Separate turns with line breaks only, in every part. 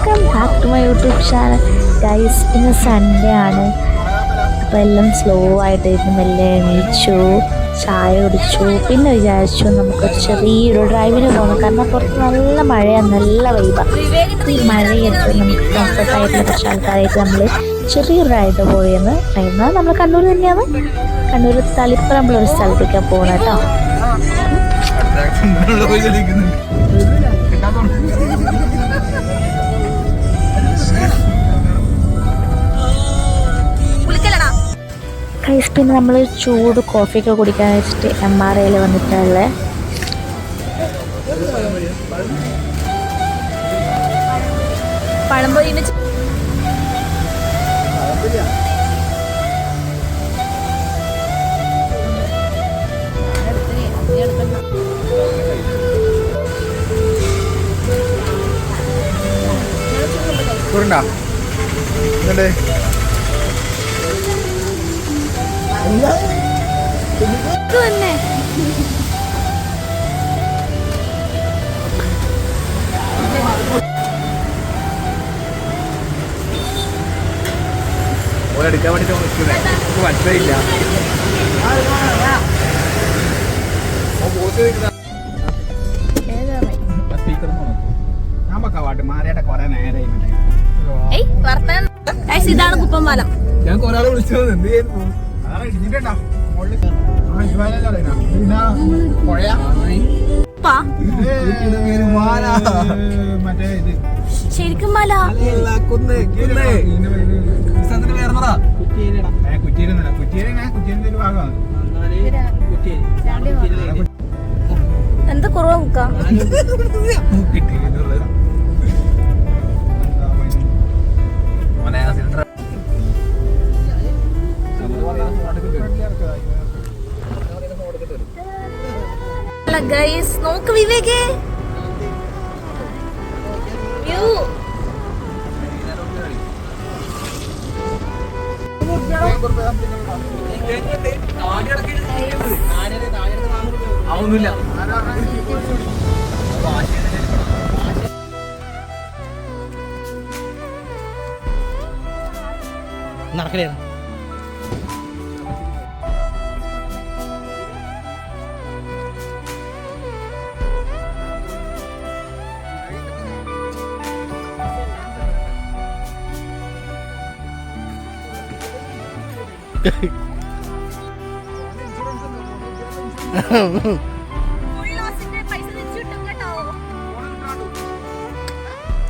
Welcome back to my YouTube channel guys ഇന്ന് Sunday ആണ്. അപ്പോൾ എല്ലാം സ്ലോ ആയിട്ട് ഇരുന്ന് മെല്ലെ എണീച്ചു ചായ കുടിച്ചു. പിന്നെ വിചാരിച്ചു നമുക്ക് ചെറിയൊരു ഡ്രൈവിന് പോകണം കാരണം പുറത്ത് നല്ല മഴയാണ് നല്ല വൈബാണ് ഈ മഴയത്ത് നമുക്ക് കംഫർട്ടായിട്ടുള്ള കുറച്ച് ആൾക്കാരായിട്ട് നമ്മൾ ചെറിയൊരു റൈഡ് പോയെന്ന് പറയുന്നത് നമ്മൾ കണ്ണൂർ തന്നെയാണ്. കണ്ണൂർ തളിപ്പറമ്പുള്ള ഒരു സ്ഥലത്തേക്കാണ് പോകുന്നത് കേട്ടോ. പിന്നെ നമ്മൾ ചൂട് കോഫിയൊക്കെ കുടിക്കാൻ വെച്ചിട്ട് എം ആർ ഐയിൽ വന്നിട്ടുള്ളത്.
പഴംപൊരിന്റെ
ചോറുണ്ടാ കുറെ നേരെ
ഏയ് വർത്താനം. ഗൈസ് ഇതാണ് കുപ്പം പാലം
ഞാൻ കൊറേ ആളെ വിളിച്ചത്. എന്ത് ചെയ്യുന്നു? അതാണ് ഇടിഞ്ഞിട്ടാ
പാ
മറ്റേ ഇത്
ശരിക്കും മല.
കുന്ന് കുറ്റീരിന്റെ ഒരു ഭാഗമാണ്
എന്താ കുറവ് മുക്ക ഗൈസ് നോക്ക് വിവേകേ വ്യൂ
നടക്കണേ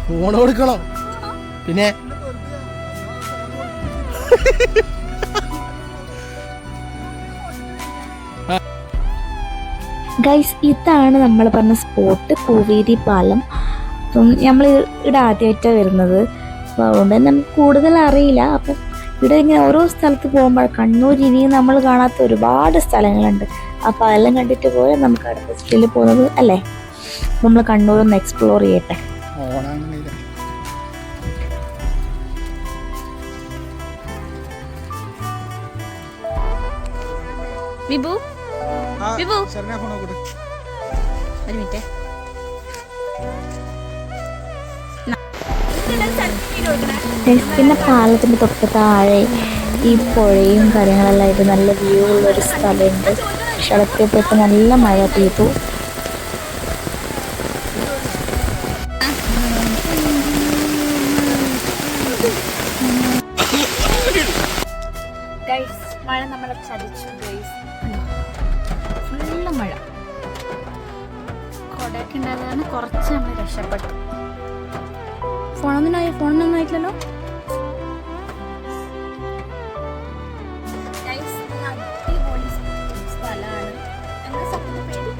ഫോൺ കൊടുക്കണോ. പിന്നെ?
ഗൈസ് ഇതാണ് നമ്മൾ പറഞ്ഞ സ്പോട്ട് പൂവേരി പാലം. അപ്പം നമ്മൾ ഇവിടെ ആദ്യമായിട്ടാണ് വരുന്നത്. അപ്പോൾ അതുകൊണ്ട് തന്നെ നമുക്ക് കൂടുതൽ അറിയില്ല. അപ്പം ഇവിടെ ഇങ്ങനെ ഓരോ സ്ഥലത്ത് പോകുമ്പോൾ കണ്ണൂർ ഇനിയും നമ്മൾ കാണാത്ത ഒരുപാട് സ്ഥലങ്ങളുണ്ട്. അപ്പോൾ അതെല്ലാം കണ്ടിട്ട് പോയാൽ നമുക്ക് അടുത്ത സ്റ്റേജിൽ പോകുന്നത് അല്ലേ? നമ്മൾ കണ്ണൂർ ഒന്ന് എക്സ്പ്ലോർ ചെയ്യട്ടെ.
വിഭു? വിഭു? ഒരു മിനിറ്റ്.
പിന്നെ പാലത്തിന്റെ തൊട്ട് താഴെ ഈ പുഴയും കാര്യങ്ങളെല്ലാം ആയിട്ട് നല്ല വ്യൂ ഉള്ളൊരു സ്ഥലമുണ്ട്. പക്ഷെ നല്ല മഴ പെയ്തു.
മഴ മഴ. കൊടയൊക്കെ ഉണ്ടായതാണ് കുറച്ച് നമ്മൾ രക്ഷപ്പെട്ടു. ഫോണൊന്നും ഫോണൊന്നും ആയിട്ടില്ലല്ലോ. കാരണം മഴ അടിപൊളി സ്ഥലാണ്. എന്താ സ്ഥലത്തിന്റെ പേര്?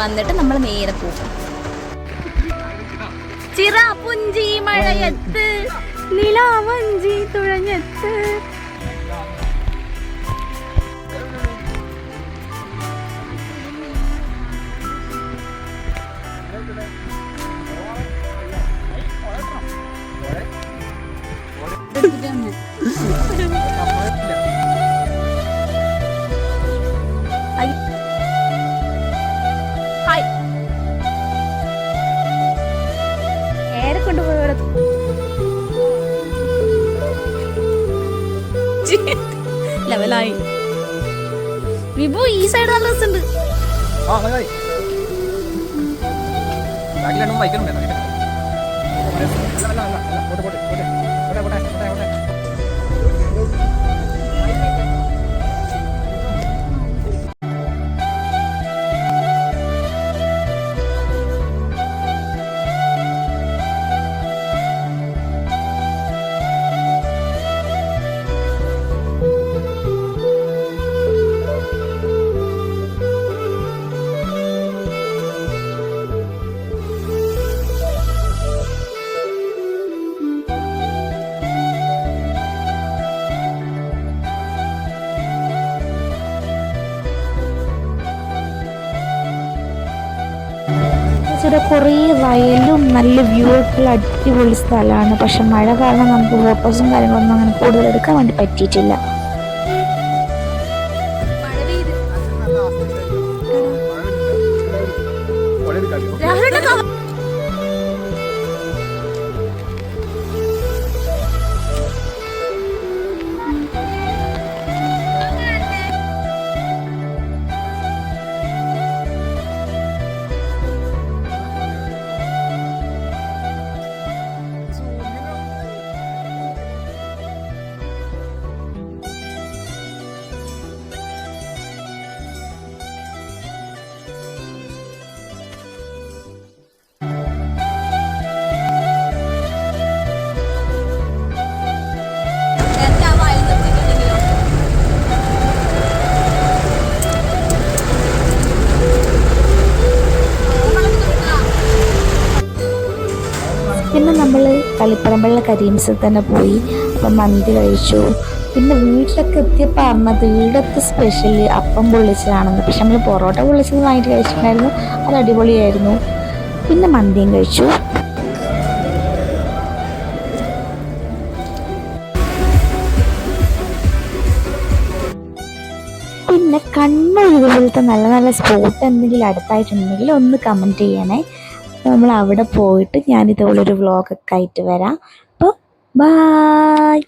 വന്നിട്ട് നമ്മൾ നേരെ പോകും ചിറ മഴയത്ത് നിലാവഞ്ചി തുഴഞ്ഞെത്ത് ലെവലായി വിഭു ഈ
സൈഡ് നല്ല ആ ബാക്കിലാണ് ബൈക്കിലും വേണം അല്ല അല്ല അല്ല പോട്ടെ പോട്ടെ പോട്ടെ പോട്ടെ
ഇവിടെ കുറേ വയലും നല്ല വ്യൂ ഒക്കെ ഉള്ള അടിപൊളി സ്ഥലമാണ്. പക്ഷെ മഴ കാരണം നമുക്ക് ഫോട്ടോസും കാര്യങ്ങളൊന്നും അങ്ങനെ കൂടുതൽ എടുക്കാൻ വേണ്ടി പറ്റിയിട്ടില്ല.
രാഹുലിന്റെ
കരീംസ് കരീംസിൽ തന്നെ പോയി അപ്പം മന്തി കഴിച്ചു. പിന്നെ വീട്ടിലൊക്കെ എത്തിയപ്പോൾ പറഞ്ഞത് വീടത്തെ സ്പെഷ്യൽ അപ്പം പൊള്ളിച്ചതാണെന്ന്. പക്ഷെ നമ്മൾ പൊറോട്ട പൊള്ളിച്ചത് വാങ്ങിയിട്ട് കഴിച്ചിട്ടുണ്ടായിരുന്നു. അത് അടിപൊളിയായിരുന്നു. പിന്നെ മന്തിയും കഴിച്ചു. പിന്നെ കണ്ണൂർ ഇതുപോലത്തെ നല്ല നല്ല സ്പോട്ട് എന്തെങ്കിലും അടുത്തായിട്ടുണ്ടെങ്കിൽ ഒന്ന് കമന്റ് ചെയ്യണേ. നമ്മൾ അവിടെ പോയിട്ട് ഞാൻ ഇതുപോലൊരു വ്ളോഗൊക്കെ ആയിട്ട് വരാം. അപ്പോൾ ബായ്